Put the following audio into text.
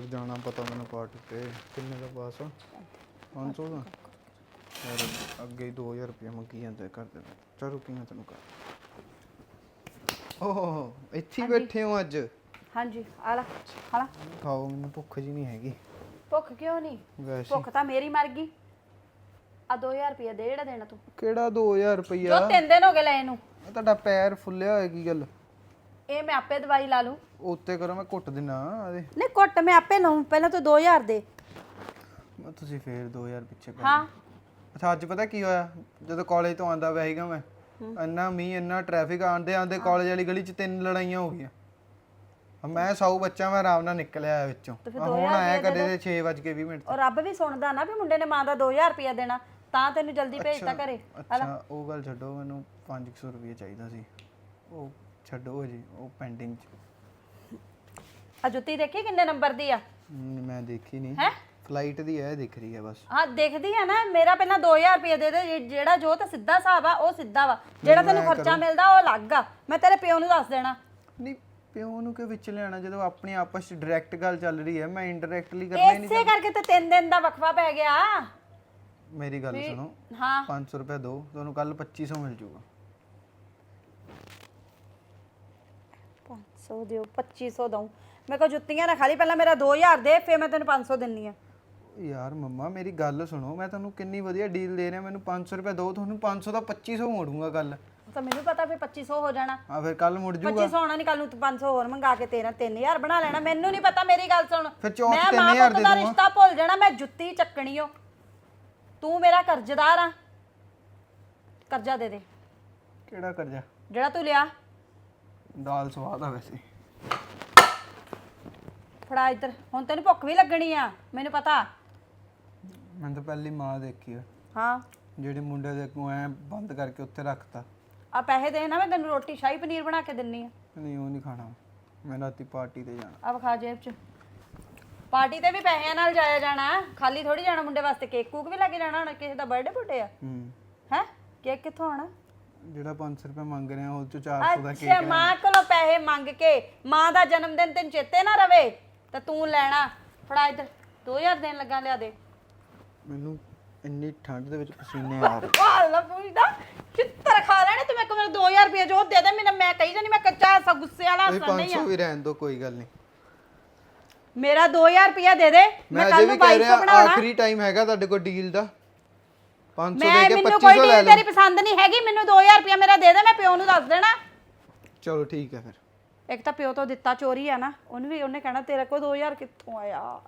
ਜਾਣਾ ਪਤਾ ਮੈਨੂੰ ਪਾਰਟੀ ਤੇ। ਕਿੰਨੇ ਦਾ ਪਾਸ ਆ? 500 ਦਾ? ਯਾਰ ਅੱਗੇ ਹੀ 2000 ਰੁਪਏ ਮੰਗੀ ਜਾਂਦੇ ਕਰ ਦੇ ਚਲ ਰੁਕੀਆਂ ਤੈਨੂੰ ਕਰ। ਓਹ ਇੱਥੇ ਹੀ ਬੈਠੇ ਹੋ ਅੱਜ? ਹਾਂਜੀ ਆ ਲੈ ਆ ਲੈ। ਖਾਓ ਮੈਨੂੰ ਭੁੱਖ ਜੀ ਨਹੀਂ ਹੈਗੀ। ਭੁੱਖ ਕਿਉਂ ਨਹੀਂ? ਵੈਸੇ ਭੁੱਖ ਤਾਂ ਮੇਰੀ ਮਰ ਗਈ। ਆ 2000 ਰੁਪਏ ਦੇ ਜਿਹੜਾ ਦੇਣਾ ਤੂੰ। ਕਿਹੜਾ 2000 ਜੋ ਰੁਪਇਆ ਤਿੰਨ ਦਿਨ ਹੋ ਗਏ ਲੈ ਇਹਨੂੰ। ਤੁਹਾਡਾ ਪੈਰ ਫੁੱਲਿਆ ਹੋਇਆ ਕੀ ਗੱਲ? ਇਹ ਮੈਂ ਆਪੇ ਦਵਾਈ ਲਾ ਲੂੰ ਉੱਤੇ ਕਰੋ ਮੈਂ ਘੁੱਟ ਦਿਨਾ ਆਦੇ ਨਹੀਂ ਘੁੱਟ ਮੈਂ ਆਪੇ ਲਊਂ ਪਹਿਲਾਂ ਤੂੰ 2000 ਦੇ। ਮੈਂ ਤੁਸੀਂ ਫੇਰ 2000 ਪਿੱਛੇ ਕਰ। ਹਾਂ। ਅੱਛਾ ਅੱਜ ਪਤਾ ਕੀ ਹੋਇਆ? ਜਦੋਂ ਕਾਲਜ ਤੋਂ ਆਂਦਾ ਪਿਆ ਸੀਗਾ ਮੈਂ ਇੰਨਾ ਮੀਂਹ ਇੰਨਾ ਟ੍ਰੈਫਿਕ ਆਂਦੇ ਆਂਦੇ ਕਾਲਜ ਵਾਲੀ ਗਲੀ 'ਚ ਤਿੰਨ ਲੜਾਈਆਂ ਹੋ ਗਈਆਂ। ਆ ਮੈਂ ਸਾਊ ਬੱਚਾ ਮੈਂ ਆਰਾਮ ਨਾਲ ਨਿਕਲਿਆ ਆਇਆ ਵਿੱਚੋਂ। ਆ ਹੁਣ ਆਇਆ ਕਦੇ ਦੇ 6:20 ਮਿੰਟ ਔਰ ਰੱਬ ਵੀ ਸੁਣਦਾ ਨਾ ਵੀ ਮੁੰਡੇ ਨੇ ਮਾਂ ਦਾ 2000 ਰੁਪਏ ਦੇਣਾ ਤਾਂ ਤੈਨੂੰ ਜਲਦੀ ਭੇਜਤਾ ਘਰੇ। ਅੱਛਾ ਉਹ ਗੱਲ ਛੱਡੋ ਮੈਨੂੰ 500 ਰੁਪਏ ਚਾਹੀਦਾ ਸੀ। ਉਹ ਛੱਡੋ ਜੀ ਉਹ ਪੈਂਡਿੰਗ 'ਚ। ਆ ਜੁੱਤੀ ਦੇਖੀ ਕਿੰਨੇ ਨੰਬਰ ਦੀ ਆ? ਹਮ, ਮੈਂ ਦੇਖੀ ਨਹੀਂ। ਹੈਂ? ਫਲਾਈਟ ਦੀ ਹੈ ਦਿਖ ਰਹੀ ਹੈ ਬਸ। ਹਾਂ ਦੇਖਦੀ ਆ ਨਾ ਮੇਰਾ ਪਹਿਲਾਂ 2000 ਰੁਪਏ ਦੇ ਦੇ ਜੇ- ਜਿਹੜਾ ਜੋ ਤਾਂ ਸਿੱਧਾ ਹਿਸਾਬ ਆ ਉਹ ਸਿੱਧਾ ਵਾ। ਜਿਹੜਾ ਤੈਨੂੰ ਖਰਚਾ ਮਿਲਦਾ ਉਹ ਅਲੱਗ ਆ। ਮੈਂ ਤੇਰੇ ਪਿਓ ਨੂੰ ਦੱਸ ਦੇਣਾ। ਨਹੀਂ ਪਿਓ ਨੂੰ ਕਿ ਵਿੱਚ ਲਿਆਣਾ ਜਦੋਂ ਆਪਣੀ ਆਪਸ ਚ ਡਾਇਰੈਕਟ ਗੱਲ ਚੱਲ ਰਹੀ ਹੈ ਮੈਂ ਇਨਡਾਇਰੈਕਟਲੀ ਕਰਨਾ ਹੀ ਨਹੀਂ ਇਸੇ ਕਰਕੇ ਤੇ 3 ਦਿਨ ਦਾ ਵਕਫਾ ਪੈ ਗਿਆ। ਮੇਰੀ ਗੱਲ ਸੁਣੋ। ਹਾਂ। 500 ਰੁਪਏ ਦਿਓ ਤੁਹਾਨੂੰ ਕੱਲ 2500 ਮਿਲ ਜਾਊਗਾ। 500 ਦਿਓ 2500 ਦਊ। ਮੈਂ ਕੋ ਜੁੱਤੀਆਂ ਨਾ ਖਾਲੀ ਪਹਿਲਾਂ ਮੇਰਾ 2000 ਦੇ ਫਿਰ ਮੈਂ ਤੈਨੂੰ 500 ਦਿੰਨੀ ਆ। ਯਾਰ ਮੰਮਾ ਮੇਰੀ ਗੱਲ ਸੁਣੋ ਮੈਂ ਤੁਹਾਨੂੰ ਕਿੰਨੀ ਵਧੀਆ ਡੀਲ ਦੇ ਰਿਹਾ ਮੈਨੂੰ 500 ਰੁਪਏ ਦਿਓ ਤੁਹਾਨੂੰ 500 ਦਾ 2500 ਮੋੜੂੰਗਾ ਕੱਲ ਤਾਂ ਮੈਨੂੰ ਪਤਾ ਫਿਰ 2500 ਹੋ ਜਾਣਾ। ਆ ਫਿਰ ਕੱਲ ਮੁੜ ਜਾਊਗਾ 2500 ਹੋਣਾ ਨਹੀਂ ਕੱਲ ਨੂੰ ਤੂੰ 500 ਹੋਰ ਮੰਗਾ ਕੇ ਤੇਰਾ 3000 ਬਣਾ ਲੈਣਾ ਮੈਨੂੰ ਨਹੀਂ ਪਤਾ ਮੇਰੀ ਗੱਲ ਸੁਣ। ਫਿਰ ਚੌਥ ਮੈਂ ਮਾਂ 3000 ਪੁੱਤ ਦੇ ਦਾ ਦੂੰਗਾ। ਰਿਸ਼ਤਾ ਭੁੱਲ ਜਾਣਾ ਮੈਂ ਜੁੱਤੀ ਚੱਕਣੀ ਓ। ਤੂੰ ਮੇਰਾ ਕਰਜ਼ਦਾਰ ਆ। ਕਰਜ਼ਾ ਦੇ ਦੇ। ਕਿਹੜਾ ਕਰਜਾ? ਜਿਹੜਾ ਤੂੰ ਲਿਆ। ਦਾਲ ਸਵਾਦ ਆ ਵੈਸੇ। ਫੜਾ ਇੱਧਰ। ਹੁਣ ਤੈਨੂੰ ਭੁੱਖ ਵੀ ਲੱਗਣੀ ਆ ਮੈਨੂੰ ਪਤਾ। ਮੈਂ ਤਾਂ ਪਹਿਲੀ ਮਾਂ ਦੇਖੀ ਆ। ਹਾਂ। ਜਿਹੜੀ ਮੁੰਡੇ ਦੇ ਕੋਲ ਐ ਬੰਦ ਕਰਕੇ ਉੱਥੇ ਰੱਖਤਾ। ਆ ਪੈਸੇ ਦੇ ਨਾ ਮੈਂ ਤੈਨੂੰ ਰੋਟੀ ਸ਼ਾਹੀ ਪਨੀਰ ਬਣਾ ਕੇ ਦਿੰਨੀ ਆ। ਨਹੀਂ ਉਹ ਨਹੀਂ ਖਾਣਾ। ਮੈਂ ਰਾਤੀ ਪਾਰਟੀ ਤੇ ਜਾਣਾ। ਆ ਵਿਖਾ ਜੇਬ ਚ। ਪਾਰਟੀ ਤੇ ਵੀ ਪੈਸਿਆਂ ਨਾਲ ਜਾਇਆ ਜਾਣਾ। ਖਾਲੀ ਥੋੜੀ ਜਾਣਾ ਮੁੰਡੇ ਵਾਸਤੇ। ਕੇਕ ਕੂਕ ਵੀ ਲੈ ਕੇ ਜਾਣਾ ਹੁਣ ਕਿਸੇ ਦਾ ਬਰਥਡੇ ਬੁੱਢੇ ਆ। ਹੂੰ। ਹੈ? ਕੇਕ ਕਿੱਥੋਂ ਆਣਾ ਜਿਹੜਾ 500 ਰੁਪਏ ਮੰਗ ਰਿਹਾ ਉਹ ਚੋਂ 400 ਦਾ ਅੱਛਾ ਮਾਂ ਕੋਲੋਂ ਪੈਸੇ ਮੰਗ ਕੇ ਮਾਂ ਦਾ ਜਨਮ ਦਿਨ ਤੈਨੂੰ ਚੇਤੇ ਨਾ ਰਵੇ ਤਾਂ ਤੂੰ ਲੈਣਾ। ਫੜਾ ਇੱਧਰ 2000 ਦੇਣ ਲੱਗਾ ਲਿਆ ਦੇ। ਮੈਨੂੰ ਇੰਨੀ ਠੰਡ ਦੇ ਵਿੱਚ ਪਸੀਨੇ ਆ ਰਹੇ। ਵਾਹ ਲਾ ਪੁੱਛਦਾ ਚਿੱਤਰ ਖਾ ਲੈਣੇ ਤੇ ਮੈਂ ਕੋ ਮੇਰਾ 2000 ਰੁਪਏ ਜੋ ਦੇ ਦੇ ਮੈਨੂੰ ਮੈਂ ਕਹੀ ਜਾਨੀ ਮੈਂ ਕੱਚਾ ਸਾ ਗੁੱਸੇ ਵਾਲਾ ਇਹ ਹੱਸਣ ਨਹੀਂ ਆ। 500 ਵੀ ਰਹਿਣ ਦੋ ਕੋਈ ਗੱਲ ਨਹੀਂ। ਮੇਰਾ 2000 ਰੁਪਏ ਦੇ ਦੇ ਮੈਂ ਮੈਂ ਅਜੇ ਕੱਲ ਵੀ ਨੂੰ ਕਹਿ 2200 ਰਿਹਾ ਬਣਾਉਣਾ। ਆਖਰੀ ਟਾਈਮ ਹੈਗਾ ਤੁਹਾਡੇ ਕੋਲ ਡੀਲ ਦਾ। 500 ਮੈਂ ਕੇ ਮੈਨੂੰ ਕੋਈ 2500 ਲੈ ਡੀਲ ਲਓ। ਤੇਰੀ ਪਸੰਦ ਨਹੀਂ ਹੈਗੀ ਮੈਨੂੰ 2000 ਰੁਪਏ ਮੇਰਾ ਦੇ ਦੇ ਮੈਂ ਪਿਓ ਨੂੰ ਦੱਸ ਦੇਣਾ। ਚਲੋ ਠੀਕ ਹੈ ਫਿਰ। ਇੱਕ ਤਾਂ ਪਿਓ ਤੋਂ ਦਿੱਤਾ ਚੋਰੀ ਆ ਨਾ ਉਹਨੂੰ ਵੀ ਉਹਨੇ ਕਹਿਣਾ ਤੇਰੇ ਕੋਲ 2000 ਕਿੱਥੋਂ ਆਇਆ?